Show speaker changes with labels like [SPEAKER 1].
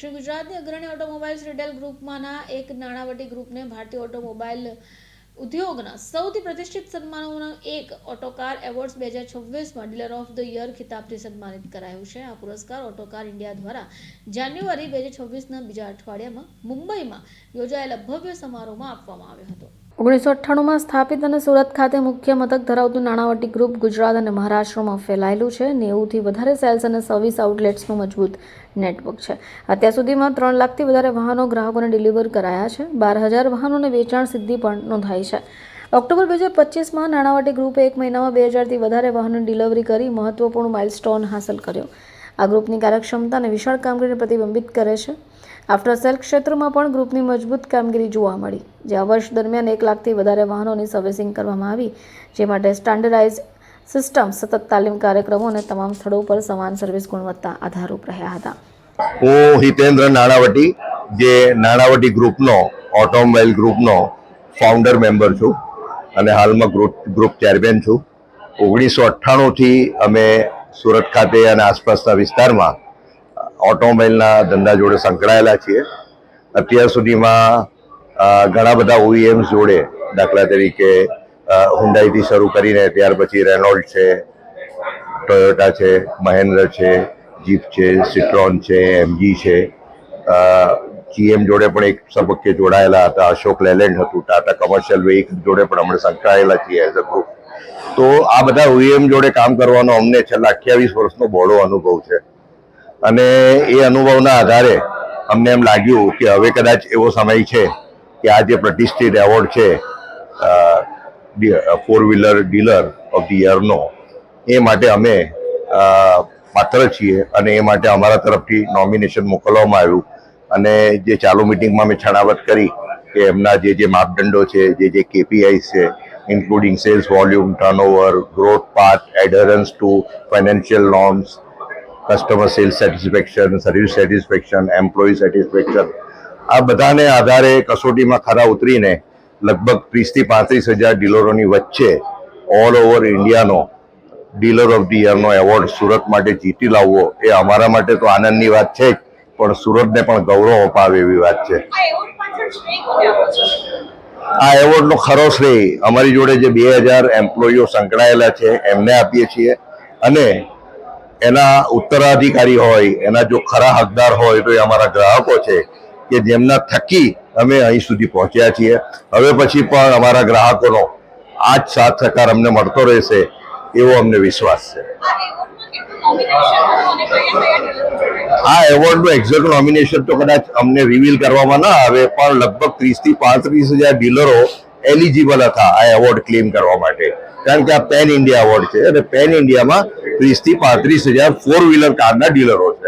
[SPEAKER 1] શ્રી ગુજરાતની અગ્રણી automobiles retail ગ્રુપમાંના એક નાણાવટી ગ્રુપને ભારતીય ઓટોમોબાઈલ ઉદ્યોગના સૌથી પ્રતિષ્ઠિત સન્માનોનો એક ઓટોકાર એવોર્ડ્સ બે હજાર છવ્વીસમાં ડીલર ઓફ ધ યર ખિતાબથી સન્માનિત કરાયું છે. આ પુરસ્કાર ઓટોકાર ઇન્ડિયા દ્વારા જાન્યુઆરી બે હજાર છવ્વીસના બીજા અઠવાડિયામાં મુંબઈમાં યોજાયેલા ભવ્ય સમારોહમાં આપવામાં આવ્યો હતો. ઓગણીસો અઠ્ઠાણુંમાં સ્થાપિત અને સુરત ખાતે મુખ્ય મથક ધરાવતું નાણાવટી ગ્રુપ ગુજરાત અને મહારાષ્ટ્રમાં ફેલાયેલું છે નેવુંથી વધારે સેલ્સ અને સર્વિસ આઉટલેટ્સનું મજબૂત નેટવર્ક છે. અત્યાર સુધીમાં ત્રણ લાખથી વધારે વાહનો ગ્રાહકોને ડિલિવર કરાયા છે. બાર હજાર વાહનોને વેચાણ સિદ્ધિ પણ નોંધાઈ છે. ઓક્ટોબર બે હજાર પચીસમાં નાણાવટી ગ્રુપે એક મહિનામાં બે હજારથી વધારે વાહનોની ડિલિવરી કરી મહત્વપૂર્ણ માઇલસ્ટોન હાંસલ કર્યો. આ ગ્રુપની કાર્યક્ષમતા અને વિશાળ કામગીરીને પ્રતિબિંબિત કરે છે. આફ્ટર સેલ ક્ષેત્રમાં પણ ગ્રુપની મજબૂત કામગીરી જોવા મળી, જે આ વર્ષ દરમિયાન એક લાખથી વધારે વાહનોની સર્વિસિંગ કરવામાં આવી, જે માટે સ્ટાન્ડર્ડાઇઝ સિસ્ટમ સતત તાલીમ કાર્યક્રમો અને તમામ સ્થળો પર સમાન સર્વિસ ગુણવત્તા આધારરૂપ રહ્યા હતા.
[SPEAKER 2] હું હિતેન્દ્ર નાણાવટી, જે નાણાવટી ગ્રુપનો ઓટોમોબાઈલ ગ્રુપનો ફાઉન્ડર મેમ્બર છું અને હાલમાં ગ્રુપ ગ્રુપ ચેરમેન છું. ઓગણીસો અઠ્ઠાણુંથી અમે સુરત ખાતે અને આસપાસના વિસ્તારમાં ઓટોમોબાઈલના ધંધા જોડે સંકળાયેલા છીએ. અત્યાર સુધીમાં ઘણા બધા ઓઈએમ્સ જોડે દાખલા તરીકે હુંડાઈથી શરૂ કરીને ત્યાર પછી રેનોલ્ડ છે ટોયોટા છે મહેન્દ્ર છે જીપ છે સિટ્રોન છે એમજી છે. જીએમ જોડે પણ એક તબક્કે જોડાયેલા હતા. અશોક લેલેન્ડ હતું ટાટા કમર્શિયલ વેહિકલ જોડે પણ અમે સંકળાયેલા છીએ એઝ અ ગ્રુપ તો આ બધા ઓઈએમ જોડે કામ કરવાનો અમને છેલ્લા અઠ્યાવીસ વર્ષનો બહોળો અનુભવ છે. અને એ અનુભવના આધારે અમને એમ લાગ્યું કે હવે કદાચ એવો સમય છે કે આ જે પ્રતિષ્ઠિત એવોર્ડ છે four wheeler dealer of the યરનો એ માટે અમે પાત્ર છીએ અને એ માટે અમારા તરફથી નોમિનેશન મોકલવામાં આવ્યું. અને જે ચાલુ મિટિંગમાં મેં છણાવટ કરી કે એમના જે જે માપદંડો છે, જે જે કેપીઆઈ છે including sales volume turnover growth path, adherence to financial norms customer sales satisfaction service satisfaction employee satisfaction આ બધાને આધારે કસોટીમાં ખરા ઉતરીને લગભગ ત્રીસથી પાંત્રીસ હજાર ડીલરોની વચ્ચે ઓલ ઓવર ઇન્ડિયાનો ડીલર ઓફ ધી યરનો એવોર્ડ સુરત માટે જીતી લાવવો એ અમારા માટે તો આનંદની વાત છે જ પણ સુરતને પણ ગૌરવ અપાવે એવી વાત છે.
[SPEAKER 3] આ
[SPEAKER 2] એવોર્ડનો ખરો શ્રેય અમારી જોડે જે બે હજાર એમ્પ્લોયીઓ સંકળાયેલા છે, એમને આપીએ છીએ. અને એના ઉત્તરાધિકારી હોય, એના જો ખરા હકદાર હોય, તો એ અમારા ગ્રાહકો છે કે જેમના થકી અમે અહીં સુધી પહોંચ્યા છીએ. હવે પછી પણ અમારા ગ્રાહકોનો આ જ સાથ સહકાર અમને મળતો રહેશે એવો અમને વિશ્વાસ છે. આ એવોર્ડનું એક્ઝેક્ટ નોમિનેશન તો કદાચ અમને રિવીલ કરવામાં ના આવે, પણ લગભગ ત્રીસથી પાંત્રીસ હજાર ડીલરો એલિજિબલ હતા આ એવોર્ડ ક્લેમ કરવા માટે. કારણ કે આ પેન ઇન્ડિયા એવોર્ડ છે અને પેન ઇન્ડિયામાં ત્રીસથી પાંત્રીસ હજાર ફોર વ્હીલર કારના ડીલરો છે.